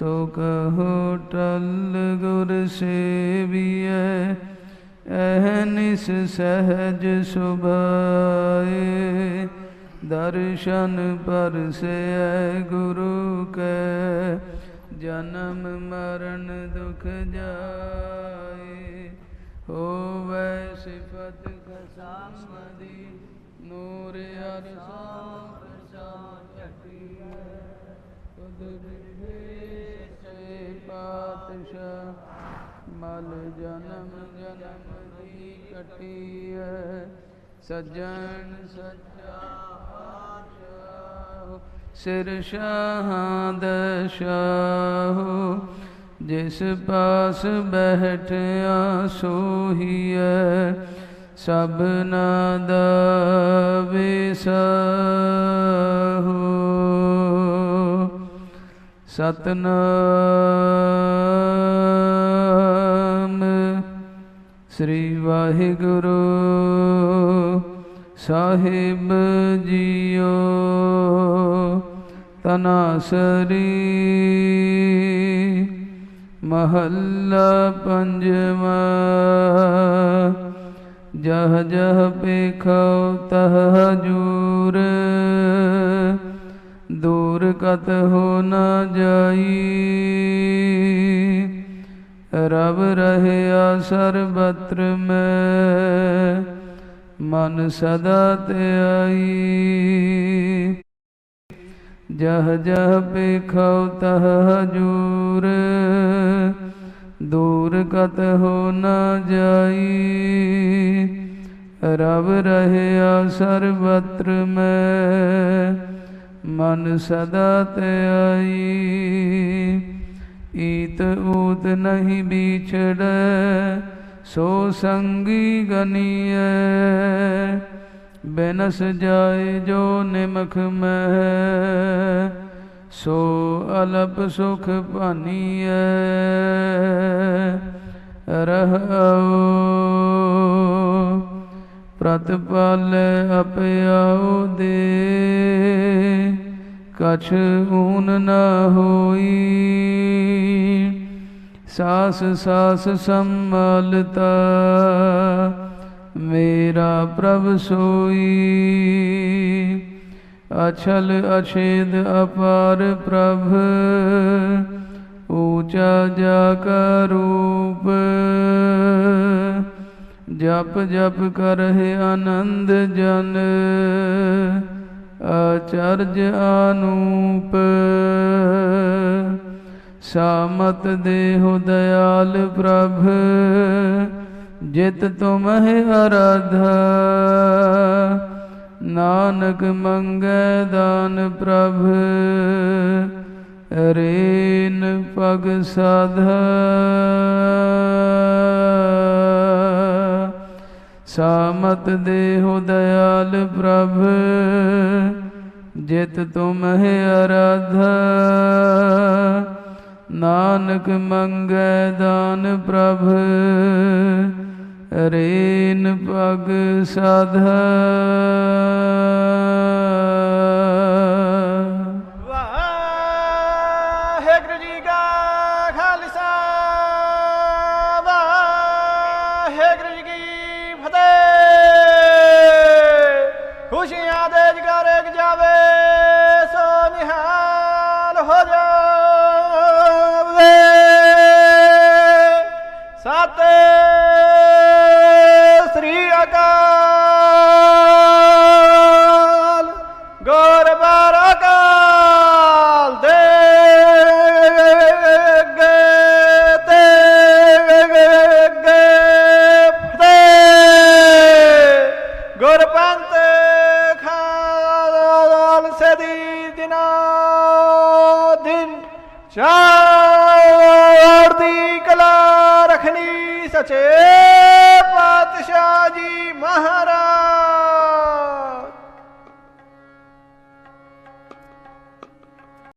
ਸੋ ਕਹੋ ਟਲ ਗੁਰ ਸੇਵੀਐ ਅਹਨਿਸ ਸਹਜ ਸੁਭਾਏ। ਦਰਸ਼ਨ ਪਰਸੈ ਗੁਰੂ ਕੈ, ਜਨਮ ਮਰਨ ਦੁਖ ਜਾਏ। ਹੋਵੈ ਸਿਫਤ ਖਸਾਮਦੀ ਨੂਰ ਅਰਸਾ ਪ੍ਰਸਾਦ। ਕਟੀਐ ਸੱਜਣ ਸੱਚਾ ਪਾਤਸ਼ਾਹ, ਸਿਰ ਸ਼ਾਹਾਂ। ਦਸ਼ਾਹੋ ਜਿਸ ਪਾਸ ਬਹਿਠਿਆ ਸੋਹੀਐ ਸਭਨਾ ਦਾ ਵਿਸਾਹੋ ਸਤਨਾਮ ਸ੍ਰੀ ਵਾਹਿਗੁਰੂ ਸਾਹਿਬ ਜੀਓ। ਤਨਾਸਰੀ ਮਹੱਲਾ ਪੰਜਵਾ। ਜਹ ਜਹ ਪੇਖਉ ਤਹ ਹਜੂਰ। ਦੂਰ ਕਤ ਹੋ ਨ ਜਾਈ। ਰਬ ਰਹਿਆ ਸਰਬਤਰ ਮੈਂ, ਮਨ ਸਦਾ ਧਿਆਈ ਜਹ ਜਹ ਪੇਖਉ ਤਹ ਹਜੂਰ, ਦੂਰ ਕਤ ਹੋ ਨਾ ਜਾਈ। ਰਬ ਰਹਿਆ ਸਰਬਤਰ ਮੈਂ, ਮਨ ਸਦਾ ਧਿਆਈ ਈਤ ਊਤ ਨਹੀਂ ਵਿਛੜੈ ਸੋ ਸੰਗੀ ਗਨੀਐ। ਬਿਨਸ ਜਾਏ ਜੋ ਨਿਮਖ ਮਹਿ, ਸੋ ਅਲਪ ਸੁਖ ਭਾਨੀਐ। ਰਹਉ ਪ੍ਰਤਪਾਲੈ ਅਪਿਆਉ ਦੇ। ਕਛ ਊਨ ਨ ਹੋਈ। ਸਾਸ ਸਾਸ ਸੰਮਲਤਾ ਮੇਰਾ ਪ੍ਰਭ ਸੋਈ। ਅਛਲ ਅਛੇਦ ਅਪਾਰ ਪ੍ਰਭ, ਊਚਾ ਜਾ ਕਾ ਰੂਪ। ਜਪ ਜਪ ਕਰਹਿ ਆਨੰਦ ਜਨ ਅਚਰਜ ਅਨੂਪ ਸਾਮਤ ਦੇਹੁ ਦਇਆਲ ਪ੍ਰਭ, ਜਿਤ ਤੁਮਹਿ ਅਰਾਧਾ ਨਾਨਕ ਮੰਗੈ ਦਾਨ ਪ੍ਰਭ, ਰੇਨ ਪਗ ਸਾਧਾ। ਸਾਮਤ ਦੇਹੁ ਦਇਆਲ ਪ੍ਰਭ ਜਿਤ ਤੁਮਹਿ ਅਰਾਧਾ। ਨਾਨਕ ਮੰਗੈ ਦਾਨ ਪ੍ਰਭ ਰੇਨ ਪਗ ਸਾਧਾ। যাবে ਦਿਨਾ ਦਿਨ ਚੜ੍ਹਦੀ ਕਲਾ ਰਖਣੀ ਸਚੇ